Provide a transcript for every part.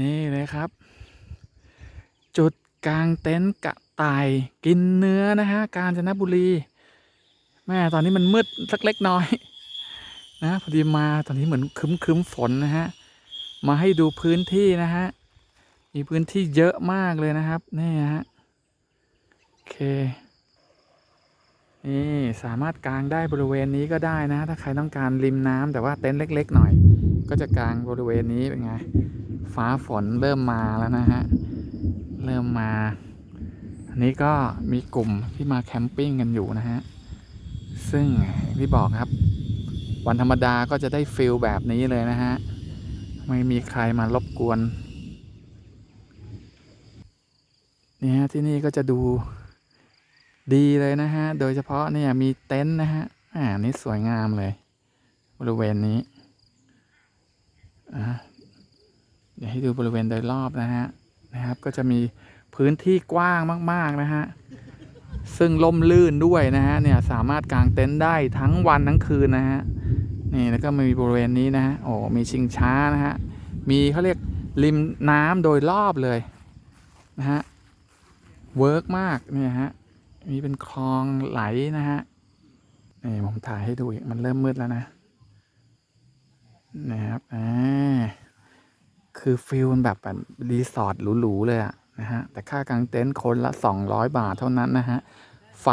นี่เลยครับ จุดกลางเต็นท์กะต่ายกินเนื้อนะฮะกาญจนบุรี แม่ตอนนี้มันมืดสักเล็กน้อย นะพอดีมาตอนนี้เหมือนคึ้มคึ้มฝนนะฮะมาให้ดูพื้นที่นะฮะมีพื้นที่เยอะมากเลยนะครับนี่ฮะโอเคนี่สามารถกางได้บริเวณนี้ก็ได้นะ ถ้าใครต้องการริมน้ำแต่ว่าเต็นท์เล็ก ๆ หน่อย ก็จะกางบริเวณนี้เป็นไง ฟ้าฝนเริ่มมาแล้วนะฮะ เริ่มมา อันนี้ก็มีกลุ่มที่มาแคมปิ้งกันอยู่นะฮะ ซึ่งอย่างที่บอกครับ วันธรรมดาก็จะได้ฟิลแบบนี้เลยนะฮะ ไม่มีใครมารบกวน นี่ฮะที่นี่ก็จะดูดีเลยนะฮะ โดยเฉพาะเนี่ยมีเต็นท์นะฮะ อ่า นี่สวยงามเลย บริเวณนี้ อ่า เดี๋ยวให้ดูบริเวณโดยรอบนะฮะนะครับ ก็จะมีพื้นที่กว้างมาก ๆ นะฮะ ซึ่งล่มลื่นด้วยนะฮะเนี่ยสามารถกางเต็นท์ได้ทั้งวันทั้งคืนนะฮะนี่แล้วก็มีบริเวณนี้นะฮะโอ้มีชิงช้านะฮะมีเขาเรียกริมน้ำโดยรอบเลยนะฮะเวิร์กมากเนี่ยฮะมีเป็นคลองไหลนะฮะนี่ผมถ่ายให้ดูอีกมันเริ่มมืดแล้วนะนะครับอ่า คือฟิลมันแบบแบบรีสอร์ทหรูๆเลยอะนะฮะ แต่ค่ากางเต็นท์คนละ 200 บาทเท่านั้นนะฮะ ไฟ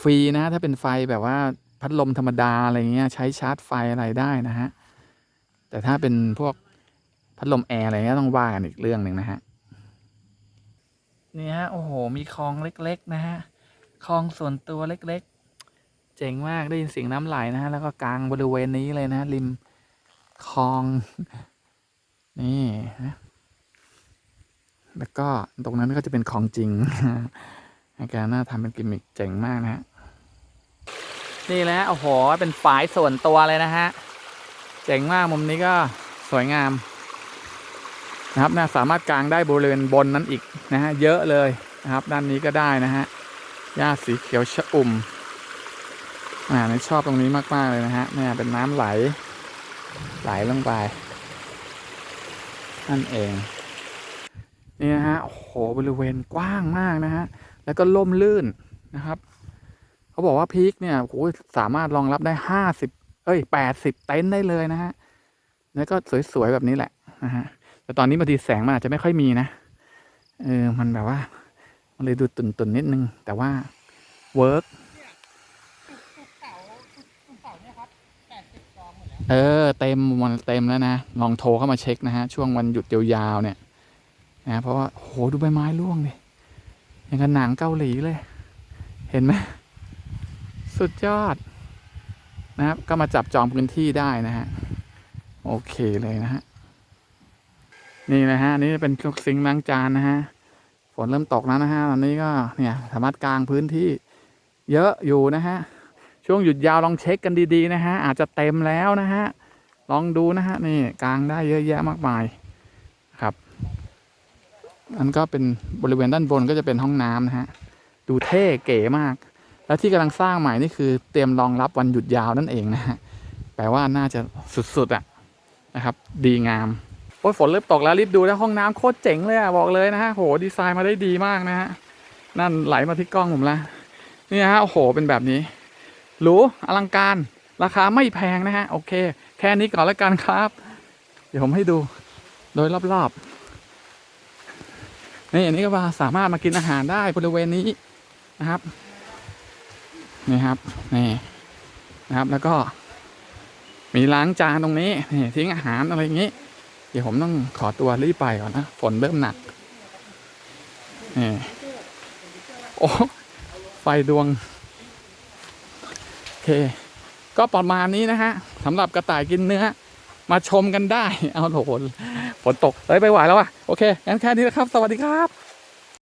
ฟรีนะ ถ้าเป็นไฟแบบว่าพัดลมธรรมดาอะไรเงี้ยใช้ชาร์จไฟอะไรได้นะฮะ แต่ถ้าเป็นพวกพัดลมแอร์อะไรเงี้ยต้องว่ากันอีกเรื่องหนึ่งนะฮะนี่ฮะโอ้โห มีคลองเล็ก ๆ นะฮะคลองส่วนตัวเล็ก ๆ เจ๋งมากได้ยินเสียงน้ำไหลนะฮะแล้วก็กลางบริเวณนี้เลยนะ ริมคลอง นะแล้วก็ตรงนั้นก็จะเป็นของจริงอาการน่าทำเป็นกิมมิคเจ๋งมากนะฮะนี่แหละโอ้โห เป็นฝายส่วนตัวเลยนะฮะ เจ๋งมากมุมนี้ก็สวยงาม นะครับนะสามารถกางได้บริเวณบนนั้นอีกนะฮะ เยอะเลยนะครับ ด้านนี้ก็ได้นะฮะหญ้าสีเขียวชะอุ่มอ่าชอบตรงนี้มาก ๆ เลยนะฮะเนี่ยเป็นน้ำไหล ไหลลงไป นั่นเองนี่นะฮะโอ้โหบริเวณกว้างมากนะฮะแล้วก็ล่มลื่นนะครับเขาบอกว่าพีคเนี่ยโอ้โหสามารถรองรับได้ห้าสิบเอ้ยแปดสิบเต็นท์ได้เลยนะฮะแล้วก็สวยๆแบบนี้แหละนะฮะแต่ตอนนี้บางทีแสงมันอาจจะไม่ค่อยมีนะเออมันแบบว่า มันเลยดูตุ่นๆนิดนึง แต่ว่าเวิร์ก เออเต็มวันเต็มแล้วนะ ลองโทรเข้ามาเช็คนะฮะ ช่วงวันหยุดยาวๆเนี่ยนะเพราะว่าโหดูใบไม้ร่วงดิอย่างกับหนังเกาหลีเลย เห็นไหมสุดยอดนะครับก็มาจับจองพื้นที่ได้นะฮะ โอเคเลยนะฮะ นี่นะฮะนี่เป็นทุกซิงล้างจานนะฮะฝนเริ่มตกแล้วนะฮะตอนนี้ก็เนี่ยสามารถกางพื้นที่เยอะอยู่นะฮะ ช่วงหยุดยาวลองเช็คกันดีๆนะฮะ อาจจะเต็มแล้วนะฮะ ลองดูนะฮะนี่กางได้เยอะแยะมากมายครับ อันก็เป็นบริเวณด้านบนก็จะเป็นห้องน้ำนะฮะ ดูเท่เก๋มาก แล้วที่กำลังสร้างใหม่นี่คือเตรียมรองรับวันหยุดยาวนั่นเองนะฮะ แปลว่าน่าจะสุดๆอะนะครับ ดีงามโอ้ยฝนเริ่มตกแล้วรีบดูนะห้องน้ำโคตรเจ๋งเลยอะบอกเลยนะฮะโหดีไซน์มาได้ดีมากนะฮะนั่นไหลมาที่กล้องผมละนี่ฮะโอ้โหเป็นแบบนี้ หรูอลังการ ราคาไม่แพงนะฮะ โอเค แค่นี้ก่อนแล้วกันครับ เดี๋ยวผมให้ดูโดยรอบๆ นี่อันนี้ก็ว่าสามารถมากินอาหารได้บริเวณนี้นะครับ นี่ครับ นี่นะครับ แล้วก็ มีล้างจานตรงนี้ นี่ทิ้งอาหารอะไรอย่างนี้ เดี๋ยวผมต้องขอตัวรีบไปก่อนนะ ฝนเริ่มหนัก นี่ โอ้ ไฟดวง เคก็ประมาณนี้นะฮะสำหรับกระต่ายกินเนื้อ มาชมกันได้ เอาโถฝนตกเลยไปไหวแล้วอะ โอเคงั้นแค่นี้นะครับ สวัสดีครับ